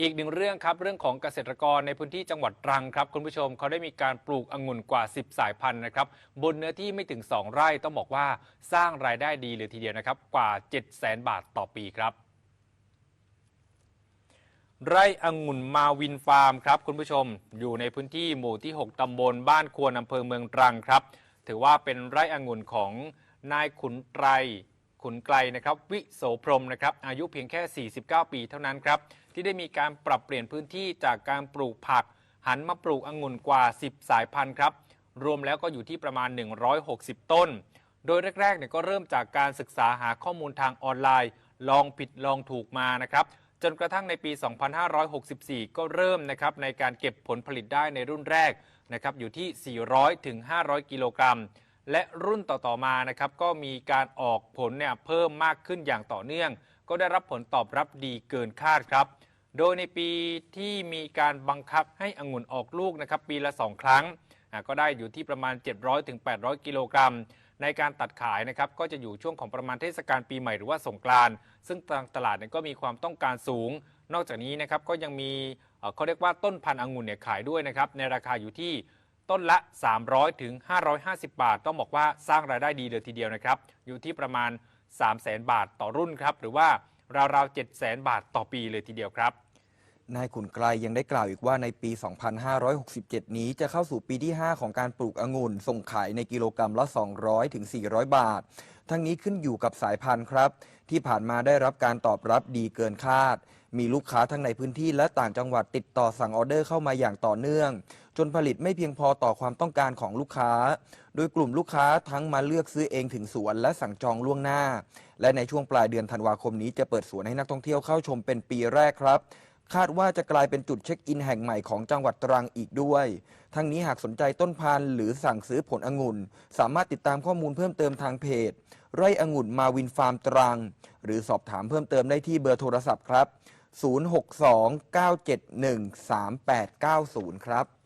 อีกหนึ่งเรื่องครับ เรื่องของเกษตรกรในพื้นที่จังหวัดตรังครับ คุณผู้ชมเขาได้มีการปลูกองุ่นกว่า 10 สายพันธุ์นะครับ บนเนื้อที่ไม่ถึง 2 ไร่ต้องบอกว่าสร้างรายได้ดีเลยทีเดียวนะครับ กว่า 7 0 0 0 0 0 บาทต่อปีครับ ไร่องุ่นมาวินฟาร์มครับคุณผู้ชมอยู่ในพื้นที่หมู่ที่ 6 ตำบลบ้านควนอำเภอเมืองตรังครับ ถือว่าเป็นไร่องุ่นของนายขุนไตรขุนไกลนะครับ วิโสพรมนะครับ อายุเพียงแค่ 49 ปีเท่านั้นครับ ที่ได้มีการปรับเปลี่ยนพื้นที่จากการปลูกผัก หันมาปลูกองุ่นกว่า 10 สายพันธุ์ครับ รวมแล้วก็อยู่ที่ประมาณ 160 ต้น โดยแรกๆเนี่ยก็เริ่มจากการศึกษาหาข้อมูลทางออนไลน์ ลองผิดลองถูกมานะครับ จนกระทั่งในปี 2564 ก็เริ่มนะครับในการเก็บผลผลิตได้ในรุ่นแรกนะครับอยู่ที่ 400ถึง500 กิโลกรัม และรุ่นต่อๆมานะครับก็มีการออกผลเนี่ยเพิ่มมากขึ้นอย่างต่อเนื่อง ก็ได้รับผลตอบรับดีเกินคาดครับ โดยในปีที่มีการบังคับให้องุ่นออกลูกนะครับปีละ 2 ครั้ง ก็ได้อยู่ที่ประมาณ 700ถึง800กิโลกรัม ในการตัดขายนะครับก็จะอยู่ช่วงของประมาณเทศกาลปีใหม่หรือว่าสงกรานต์ซึ่งทางตลาดเนี่ยก็มีความต้องการสูง นอกจากนี้นะครับก็ยังมีเอ่อเขาเรียกว่าต้นพันธุ์องุ่นเนี่ยขายด้วยนะครับในราคาอยู่ที่ต้นละ 300ถึง550 บาท ต้องบอกว่าสร้างรายได้ดีเลยทีเดียวนะครับ อยู่ที่ประมาณ 3 0 0 0 0 0 บาทต่อรุ่นครับ หรือว่าราวๆ7 0 0 0 0 0 บาทต่อปีเลยทีเดียวครับ นายขุนไกลยังได้กล่าวอีกว่าในปี 2567 นี้จะเข้าสู่ปีที่ 5 ของการปลูกองุ่น ส่งขายในกิโลกรรัมละ 200 ถึง 400 บาท ทั้งนี้ขึ้นอยู่กับสายพันธุ์ครับ ที่ผ่านมาได้รับการตอบรับดีเกินคาด มีลูกค้าทั้งในพื้นที่และต่างจังหวัดติดต่อสั่งออเดอร์เข้ามาอย่างต่อเนื่อง จนผลิตไม่เพียงพอต่อความต้องการของลูกค้า โดยกลุ่มลูกค้าทั้งมาเลือกซื้อเองถึงสวนและสั่งจองล่วงหน้า และในช่วงปลายเดือนธันวาคมนี้จะเปิดสวนให้นักท่องเที่ยวเข้าชมเป็นปีแรกครับ คาดว่าจะกลายเป็นจุดเช็คอินแห่งใหม่ของจังหวัดตรังอีกด้วย ทั้งนี้หากสนใจต้นพันธุ์หรือสั่งซื้อผลองุ่น สามารถติดตามข้อมูลเพิ่มเติมทางเพจ ไร่องุ่นมาวินฟาร์มตรัง หรือสอบถามเพิ่มเติมได้ที่เบอร์โทรศัพท์ครับ 062 971 3890 ครับ